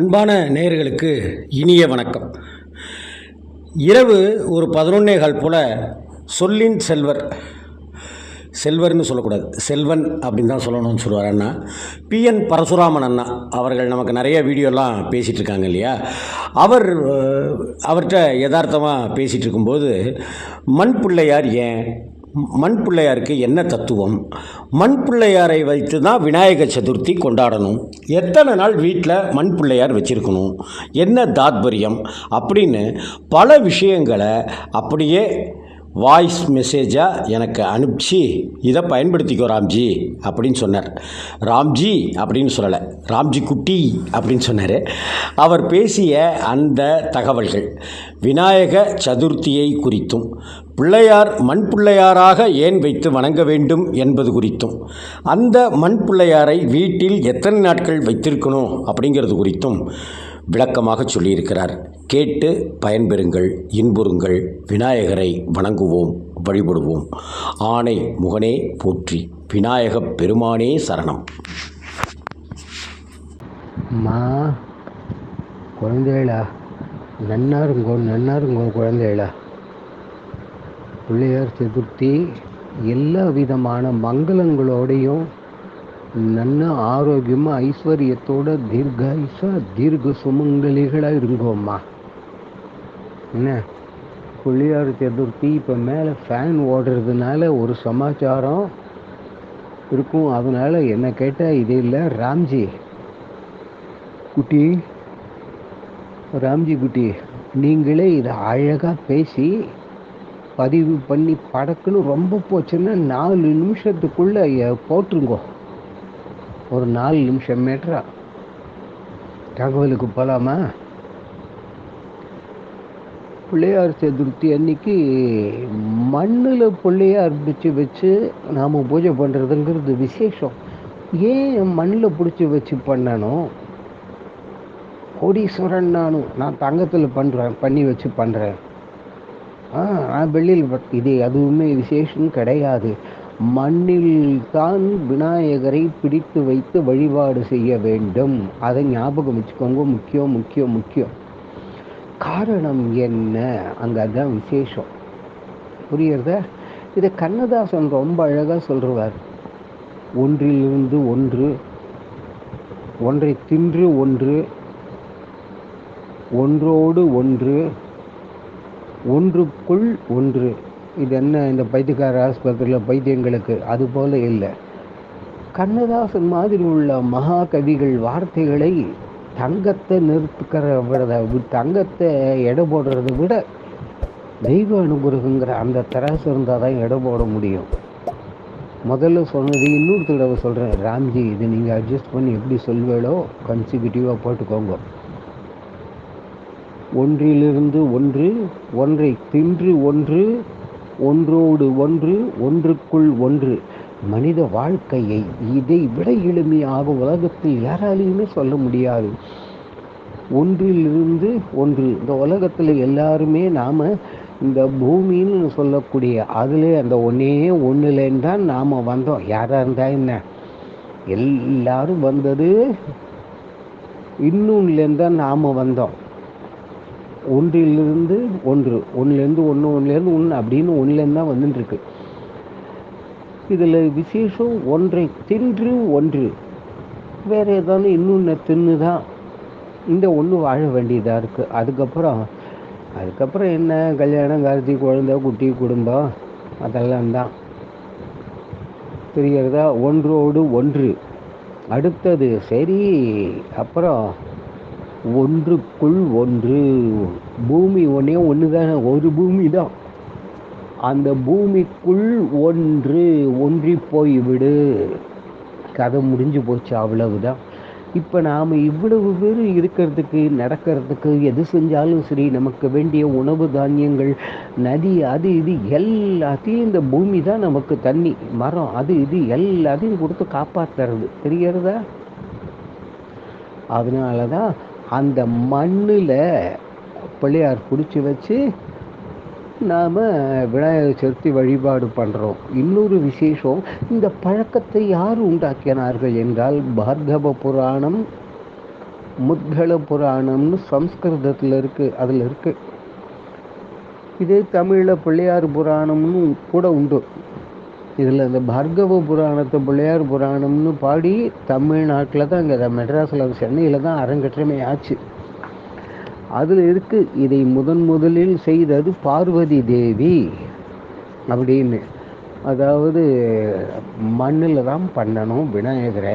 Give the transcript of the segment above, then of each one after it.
அன்பான நேயர்களுக்கு இனிய வணக்கம். இரவு ஒரு பதினொன்னேகால் போல் சொல்லின் செல்வர் செல்வர்னு சொல்லக்கூடாது செல்வன் அப்படின்னு தான் சொல்லணும்னு சொல்லுவார் அண்ணா. பிஎன் பரசுராமன் அண்ணா அவர்கள் நமக்கு நிறைய வீடியோலாம் பேசிகிட்டு இருக்காங்க இல்லையா? அவர் அவர்கிட்ட யதார்த்தமாக பேசிகிட்டு இருக்கும்போது மண் பிள்ளையார் ஏன் மண் பிள்ளையாருக்கு என்ன தத்துவம்? மண் பிள்ளையாரை வைத்து தான் விநாயக சதுர்த்தி கொண்டாடணும். எத்தனை நாள் வீட்டில் மண் பிள்ளையார் வச்சுருக்கணும்? என்ன தாத்பரியம்? அப்படின்னு பல விஷயங்களை அப்படியே வாய்ஸ் மெசேஜாக எனக்கு அனுப்பிச்சு இதை பயன்படுத்திக்கோ ராம்ஜி அப்படின்னு சொன்னார். ராம்ஜி அப்படின்னு சொல்லலை ராம்ஜி குட்டி அப்படின்னு சொன்னார். அவர் பேசிய அந்த தகவல்கள் விநாயக சதுர்த்தியை குறித்தும் பிள்ளையார் மண் பிள்ளையாராக ஏன் வைத்து வணங்க வேண்டும் என்பது குறித்தும் அந்த மண் பிள்ளையாரை வீட்டில் எத்தனை நாட்கள் வைத்திருக்கணும் அப்படிங்கிறது குறித்தும் விளக்கமாக சொல்லியிருக்கிறார். கேட்டு பயன்பெறுங்கள் இன்புறுங்கள் விநாயகரை வணங்குவோம் வழிபடுவோம். ஆணை முகனே போற்றி விநாயகப் பெருமானே சரணம். மா குழந்தைகளா நன்னாருங்கோ நன்னாருங்கோ குழந்தைகளா. பிள்ளையார் சதுர்த்தி எல்லா விதமான மங்களங்களோடையும் நல்ல ஆரோக்கியமாக ஐஸ்வர்யத்தோட தீர்காயுஷா தீர்க்க சுமங்கலிகளாக இருங்கோம்மா. என்ன? பிள்ளையார் சதுர்த்தி இப்போ மேலே ஃபேன் ஓடுறதுனால ஒரு சமாச்சாரம் இருக்கும். அதனால் என்ன கேட்டால் இது இல்லை ராம்ஜி. குட்டி. ராம்ஜி குட்டி நீங்களே இதை அழகாக பேசி பதிவு பண்ணி படக்குன்னு ரொம்ப போச்சுன்னா நாலு நிமிஷத்துக்குள்ளே போட்டுருங்கோ. ஒரு நாலு நிமிஷம் மேட்ரா. தகவலுக்கு போகலாமா பிள்ளையார் சதுர்த்தி அன்னைக்கு மண்ணில் பிள்ளையார் பிடிச்சி வச்சு நாம் பூஜை பண்ணுறதுங்கிறது விசேஷம். ஏன் மண்ணில் பிடிச்சி வச்சு பண்ணணும் கோடீஸ்வரன் நானும் நான் தங்கத்தில் பண்ணுறேன் பண்ணி வச்சு பண்ணுறேன் ஆ நான் வெள்ளியில் இது அதுவுமே விசேஷம் கிடையாது. மண்ணில்தான் விநாயகரை பிடித்து வைத்து வழிபாடு செய்ய வேண்டும். அதை ஞாபகம் வச்சுக்கோங்க. முக்கியம் முக்கியம் முக்கியம். காரணம் என்ன? அங்கே அதுதான் விசேஷம். புரியுறத? இதை கண்ணதாசன் ரொம்ப அழகாக சொல்கிறார் ஒன்றிலிருந்து ஒன்று ஒன்றை தின்று ஒன்று ஒன்றோடு ஒன்று ஒன்றுக்குள் ஒன்று. இது என்ன இந்த பைத்தியக்கார ஆஸ்பத்திரியில் பைத்தியங்களுக்கு? அது போல இல்லை. கண்ணதாசன் மாதிரி உள்ள மகாகவிகள் வார்த்தைகளை தங்கத்தை நிறுத்துக்கிற தங்கத்தை எடை போடுறதை விட தெய்வ அனுகிரகங்கிற அந்த தராசு இருந்தால் தான் எடை போட முடியும். முதல்ல சொன்னது இன்னொரு தடவை சொல்கிறேன் ராம்ஜி இது நீங்கள் அட்ஜஸ்ட் பண்ணி எப்படி சொல்வேளோ கன்சிக்யூட்டிவாக போட்டுக்கோங்க. ஒன்றிலிருந்து ஒன்று ஒன்றை தின்று ஒன்று ஒன்றோடு ஒன்று ஒன்றுக்குள் ஒன்று. மனித வாழ்க்கையை இதை விட எளிமையாக உலகத்தில் யாராலையுமே சொல்ல முடியாது. ஒன்றிலிருந்து ஒன்று. இந்த உலகத்தில் எல்லாருமே நாம் இந்த பூமின்னு சொல்லக்கூடிய அதில் அந்த ஒன்றே ஒன்றுலேருந்து தான் நாம் வந்தோம். யாராக இருந்தால் என்ன? எல்லாரும் வந்தது இன்னொன்னுலேருந்து தான் நாம் வந்தோம். ஒன்றிலிருந்து ஒன்று ஒன்றுலேருந்து ஒன்று ஒன்றுலேருந்து ஒன்று அப்படின்னு ஒன்றுலேருந்து தான் வந்துட்டுருக்கு. இதில் விசேஷம் ஒன்றை தின்று ஒன்று. வேறு ஏதாவது இன்னொன்று தின்னு தான் இந்த ஒன்று வாழ வேண்டியதாக இருக்குது அதுக்கப்புறம் அதுக்கப்புறம் என்ன? கல்யாணம் கார்த்தி குழந்தை குட்டி குடும்பம் அதெல்லாம் தான் தெரிகிறதா ஒன்றோடு ஒன்று. அடுத்தது சரி அப்புறம் ஒன்றுக்குள் ஒன்று. பூமி ஒன்றே ஒன்று தானே ஒரு பூமி தான். அந்த பூமிக்குள் ஒன்று ஒன்றி போய்விடு. கதை முடிஞ்சு போச்சு அவ்வளவுதான். இப்போ நாம் இவ்வளவு பேர் இருக்கிறதுக்கு நடக்கிறதுக்கு எது செஞ்சாலும் சரி நமக்கு வேண்டிய உணவு தானியங்கள் நதி அது இது எல்லாத்தையும் இந்த பூமி தான் நமக்கு தண்ணி. மரம் அது இது எல்லாத்தையும் கொடுத்து காப்பாற்றுறது தெரிகிறதா? அதனால தான் அந்த மண்ணில் பிள்ளையார் பிடிச்சி வச்சு நாம் விநாயகர் சதுர்த்தி வழிபாடு பண்ணுறோம் இன்னொரு விசேஷம் இந்த பழக்கத்தை யார் உண்டாக்கினார்கள் என்றால் பார்கவ புராணம் முத்கல புராணம்னு சம்ஸ்கிருதத்தில் இருக்குது அதில் இருக்குது இதே தமிழில் பிள்ளையார் புராணம்னு கூட உண்டு. இதில் இந்த பார்கவ புராணத்தை பிள்ளையார் புராணம்னு பாடி தமிழ்நாட்டில் தான் இங்கே மெட்ராஸில் சென்னையில் தான் அரங்கற்றமே ஆச்சு. அதில் இருக்கு இதை முதன் முதலில் செய்தது பார்வதி தேவி அப்படின்னு. அதாவது மண்ணில் தான் பண்ணணும் விநாயகரை.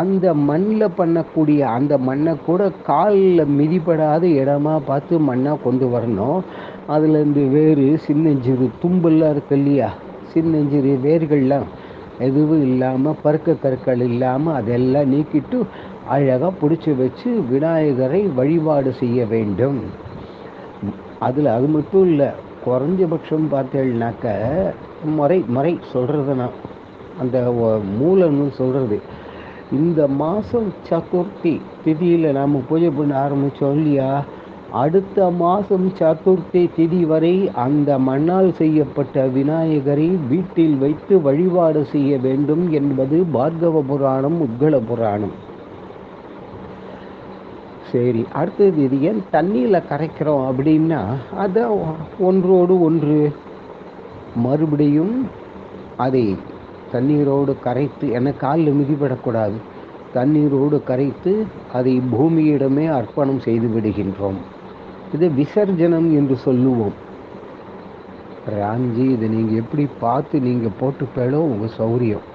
அந்த மண்ணில் பண்ணக்கூடிய அந்த மண்ணை கூட காலில் மிதிப்படாத இடமா பார்த்து மண்ணாக கொண்டு வரணும். அதுலேருந்து வேறு சின்னஞ்சிறு தும்பெல்லாம் இருக்கு இல்லையா? சின்னஞ்சிறு வேர்கள்லாம் எதுவும் இல்லாமல் பருக்க கற்கள் இல்லாமல் அதெல்லாம் நீக்கிட்டு அழகாக பிடிச்சி வச்சு விநாயகரை வழிபாடு செய்ய வேண்டும். அதில் அது மட்டும் இல்லை குறைஞ்சபட்சம் பார்த்தேன்னாக்க முறை முறை சொல்கிறது நான் அந்த ஒ- மூலம்னு சொல்கிறது இந்த மாதம் சதுர்த்தி திதியில் நாம் பூஜை பண்ண ஆரம்பித்தோம் இல்லையா? அடுத்த மாதம் சதுர்த்தி திதி வரை அந்த மண்ணால் செய்யப்பட்ட விநாயகரை வீட்டில் வைத்து வழிபாடு செய்ய வேண்டும் என்பது பார்கவ புராணம் உத்கல புராணம். சரி அடுத்தது இது ஏன் தண்ணியில் கரைக்கிறோம் அப்படின்னா அதை ஒன்றோடு ஒன்று மறுபடியும் அதை தண்ணீரோடு கரைத்து என காலில் மிதிபடக்கூடாது தண்ணீரோடு கரைத்து அதை பூமியிடமே அர்ப்பணம் செய்து விடுகின்றோம். இது விசர்ஜனம் என்று சொல்லுவோம். ராம்ஜி இதை நீங்கள் எப்படி பார்த்து நீங்கள் போட்டுப்பேளோ உங்கள் சௌரியம்.